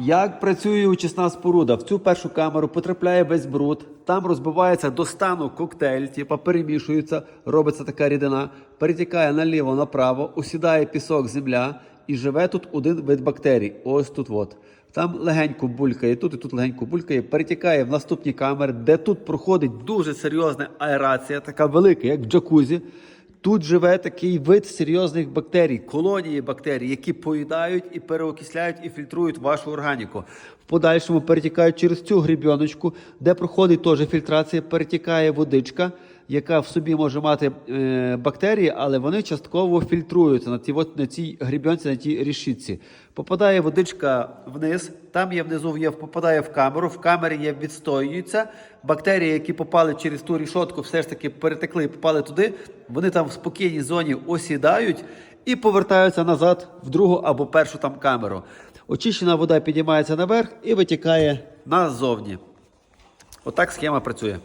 Як працює очисна споруда? В цю першу камеру потрапляє весь бруд, там розбивається до стану коктейль, типа перемішується, робиться така рідина, перетікає наліво, направо, усідає пісок, земля і живе тут один вид бактерій. Ось тут от. Там легенько булькає, тут і тут легенько булькає, перетікає в наступні камери, де тут проходить дуже серйозна аерація, така велика, як в джакузі. Тут живе такий вид серйозних бактерій, колонії бактерій, які поїдають і переокисляють і фільтрують вашу органіку. В подальшому перетікають через цю грібіночку, де проходить теж фільтрація, перетікає водичка, яка в собі може мати е, бактерії, але вони частково фільтруються на, ті, на цій грібінці, на тій рішітці. Попадає водичка вниз, там є внизу є, попадає в камеру, в камері є відстоюються. Бактерії, які попали через ту рішотку, все ж таки перетекли і попали туди. Вони там в спокійній зоні осідають і повертаються назад в другу або першу там камеру. Очищена вода підіймається наверх і витікає назовні. Отак схема працює.